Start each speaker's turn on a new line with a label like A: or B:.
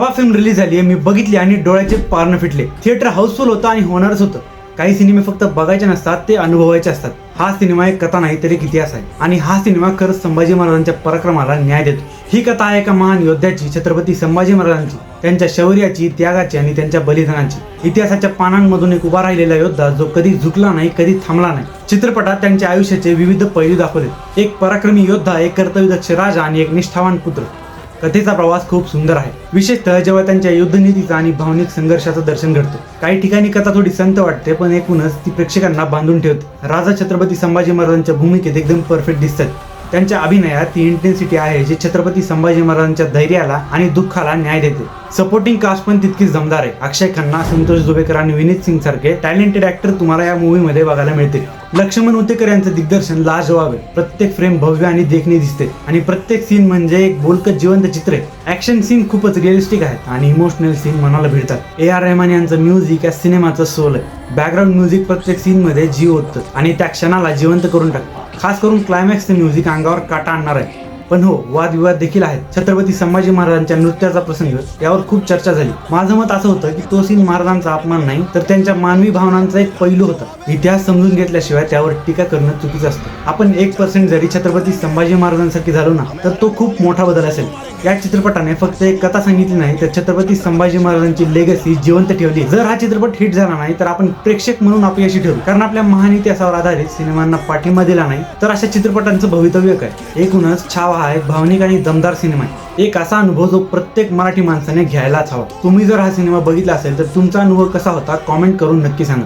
A: Film release झाली आहे मी बघितली आणि डोळ्याचे पारणं फिटले. थिएटर हाऊसफुल होतं आणि होणारच होतं. काही सिनेमे फक्त बघायचे नसतात ते अनुभवायचे असतात. हा सिनेमा एक कथा नाही तर एक इतिहास आहे. आणि हा सिनेमा खरंच संभाजी महाराजांच्या पराक्रमाला न्याय देतो. ही कथा आहे एका महान योद्ध्याची छत्रपती संभाजी महाराजांची त्यांच्या शौर्याची त्यागाची आणि त्यांच्या बलिदानाची. इतिहासाच्या पानांमधून एक उभा राहिलेला योद्धा जो कधी झुकला नाही कधी थांबला नाही. चित्रपटात त्यांच्या आयुष्याचे विविध पैलू दाखवले. एक पराक्रमी योद्धा एक कर्तव्यदक्ष राजा आणि एक निष्ठावान पुत्र. कथेचा प्रवास खूप सुंदर आहे. विशेषतः जेव्हा त्यांच्या युद्धनीतीचा आणि भावनिक संघर्षाचं दर्शन घडतो. काही ठिकाणी कथा थोडी संत वाटते पण एकूणच ती प्रेक्षकांना बांधून ठेवते. राजा छत्रपती संभाजी महाराजांच्या भूमिकेत एकदम परफेक्ट दिसतात. त्यांच्या अभिनयात ती इंटेन्सिटी आहे जी छत्रपती संभाजी महाराजांच्या धैर्याला आणि दुःखाला न्याय देते. सपोर्टिंग कास्ट पण तितकीच दमदार आहे. अक्षय खन्ना संतोष जुबेकर आणि विनीत सिंग सारखे टॅलेंटेड ऍक्टर तुम्हाला या मूवीमध्ये बघायला मिळतील लक्ष्मण उतेकर यांचं दिग्दर्शन लाजवाब आहे. प्रत्येक फ्रेम भव्य आणि देखणी दिसते. आणि प्रत्येक सीन म्हणजे एक बोलकत जिवंत चित्र आहे. ऍक्शन सीन खूपच रिअलिस्टिक आहेत आणि इमोशनल सीन मनाला भिडतात. ए आर रहमान यांचं म्युझिक या सिनेमाचं सोल आहे. बॅकग्राऊंड म्युझिक प्रत्येक सीन मध्ये जीव होतं आणि त्या क्षणाला जिवंत करून टाकतं. खास करून क्लायमॅक्सचं म्युझिक अंगावर काटा आणणार आहे. पण हो वादविवाद देखील आहेत. छत्रपती संभाजी महाराजांच्या नृत्याचा प्रसंग यावर खूप चर्चा झाली. माझं मत असं होतं की तो सीन महाराजांचा अपमान नाही तर त्यांच्या मानवी भावनांचा एक पैलू होता. इतिहास समजून घेतल्याशिवाय त्यावर टीका करणं चुकीचं असतं. आपण एक पर्सेंट जरी छत्रपती संभाजी महाराजांसाठी झालो ना तर तो खूप मोठा बदल असेल. या चित्रपटाने फक्त एक कथा सांगितली नाही तर छत्रपती संभाजी महाराजांची लेगसी जिवंत ठेवली. जर हा चित्रपट हिट झाला नाही तर आपण प्रेक्षक म्हणून अपयशी ठेवू कारण आपल्या महान इतिहासावर आधारित सिनेमांना पाठिंबा दिला नाही तर अशा चित्रपटांचं भवितव्य काय? एकूणच छावा हा एक भावनिक आणि दमदार सिनेमा आहे. एक असा अनुभव जो प्रत्येक मराठी माणसाने घ्यायलाच हवा. तुम्ही जर हा सिनेमा बघितला असेल तर तुमचा अनुभव कसा होता? कॉमेंट करून नक्की सांगा.